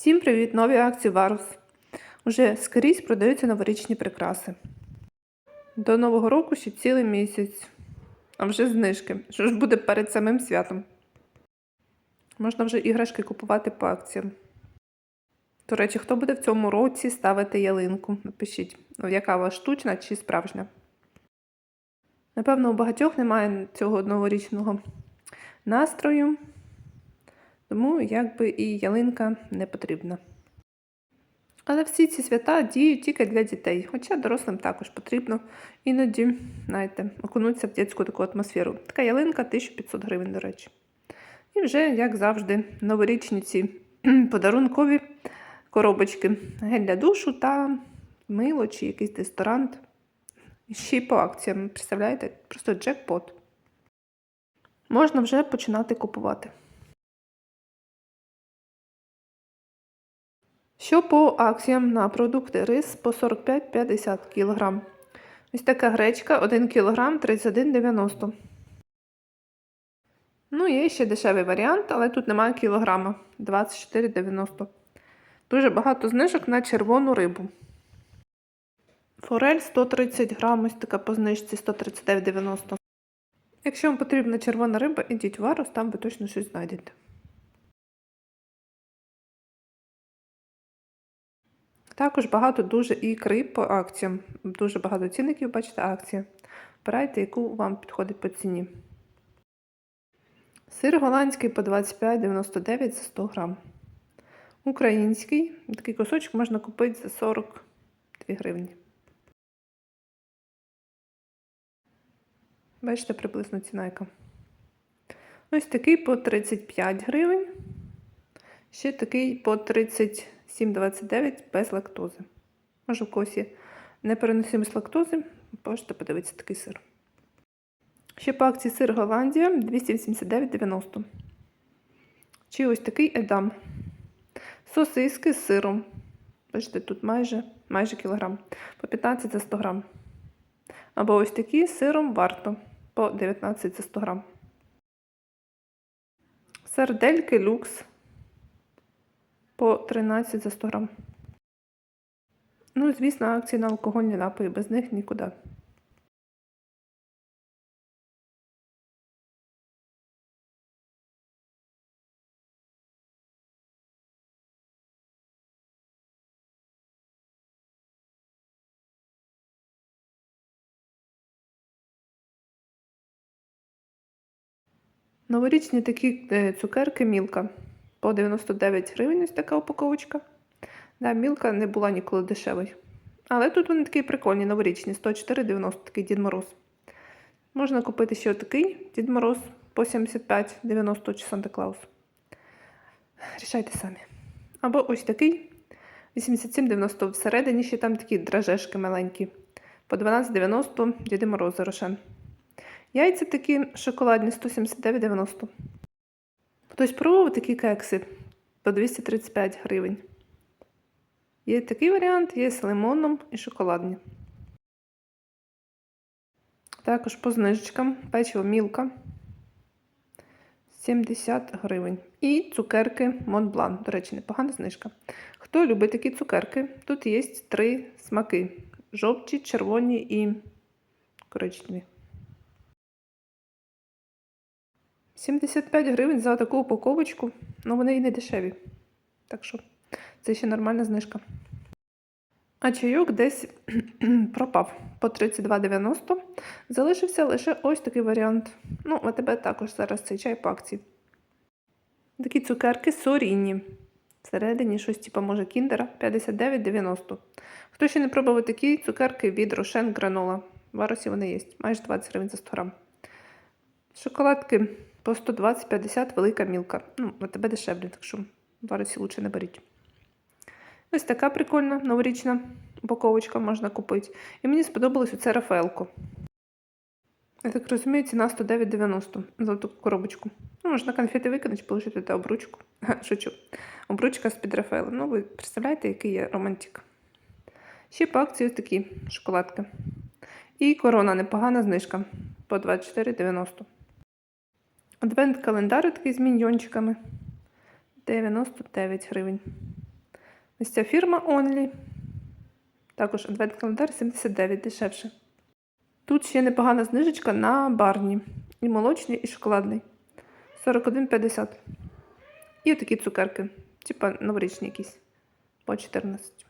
Всім привіт! Нові акції Варус. Уже скрізь продаються новорічні прикраси. До Нового року ще цілий місяць, а вже знижки. Що ж буде перед самим святом? Можна вже іграшки купувати по акціям. До речі, хто буде в цьому році ставити ялинку? Напишіть, ну, яка у вас штучна чи справжня. Напевно, у багатьох немає цього новорічного настрою. Тому якби і ялинка не потрібна. Але всі ці свята діють тільки для дітей, хоча дорослим також потрібно іноді, знаєте, окунутися в дитячу таку атмосферу. Така ялинка 1500 гривень, до речі. І вже, як завжди, новорічні ці подарункові коробочки гель для душу та мило чи якийсь дезодорант. Ще й по акціям, представляєте? Просто джекпот. Можна вже починати купувати. Що по акціям на продукти рис по 45-50 кг. Ось така гречка 1 кг 31,90. Ну, є ще дешевий варіант, але тут немає кілограма 24,90. Дуже багато знижок на червону рибу. Форель 130 грам, ось така по знижці 139,90. Якщо вам потрібна червона риба, ідіть в Варус, там ви точно щось знайдете. Також багато дуже ікри по акціям. Дуже багато цінників, бачите, акція. Обирайте, яку вам підходить по ціні. Сир голландський по 25,99 за 100 грам. Український. Такий кусочок можна купити за 42 гривні. Бачите, приблизно ціна яка. Ось такий по 35 гривень. Ще такий по 37,29 без лактози. Може, в когось є непереносимість лактози, можете подивитися такий сир. Ще по акції сир Голландія 289,90. Чи ось такий едам. Сосиски з сиром. Бачите, тут майже майже кілограм. По 15 за 100 грам. Або ось такі з сиром варто по 19 за 100 грам. Сардельки люкс по 13 за 100 грам. Ну, звісно, акції на алкогольні напої, без них нікуди. Новорічні такі е, цукерки Мілка по 99 гривень ось така упаковочка. Да, Мілка не була ніколи дешевою. Але тут вони такі прикольні, новорічні, 104,90 такий Дід Мороз. Можна купити ще такий Дід Мороз по 75,90 чи Санта Клаус. Рішайте самі. Або ось такий 87,90 всередині ще там такі дрожжешки маленькі. По 12,90 Діди Морози Рошен. Яйця такі шоколадні 179,90. Хтось пробував такі кекси по 235 гривень. Є такий варіант, є з лимоном і шоколадні. Також по знижечкам печиво мілка 70 гривень. І цукерки Монблан. До речі, непогана знижка. Хто любить такі цукерки? Тут є три смаки: жовті, червоні і коричневі. 75 гривень за таку упаковочку, ну вони і не дешеві. Так що це ще нормальна знижка. А чайок десь пропав по 32,90. Залишився лише ось такий варіант. Ну, а тебе також зараз цей чай по акції. Такі цукерки сорінні. Всередині щось, типу, може, кіндера 59,90. Хто ще не пробував такі цукерки від Рошен Гранола. В Варусі вони є. Майже 20 гривень за 100 грам. Шоколадки по 120-50 велика мілка. Ну, на тебе дешевле, так що в Варусі лучше не беріть. Ось така прикольна новорічна упаковочка можна купити. І мені сподобалось оце Рафаелко. Я так розумію, ціна 109,90 за таку коробочку. Ну, можна конфети викинути, положити туди обручку. Шучу. Обручка з-під Рафаела. Ну, ви представляєте, який є романтик. Ще по акції ось такі шоколадки. І корона непогана знижка по 24,90. Адвент-календар такий з міньйончиками. 99 гривень. Ось ця фірма Only. Також адвент календар 79 дешевше. Тут ще непогана знижечка на барні. І молочний, і шоколадний. 41,50. І такі цукерки. Типа новорічні якісь. По 14.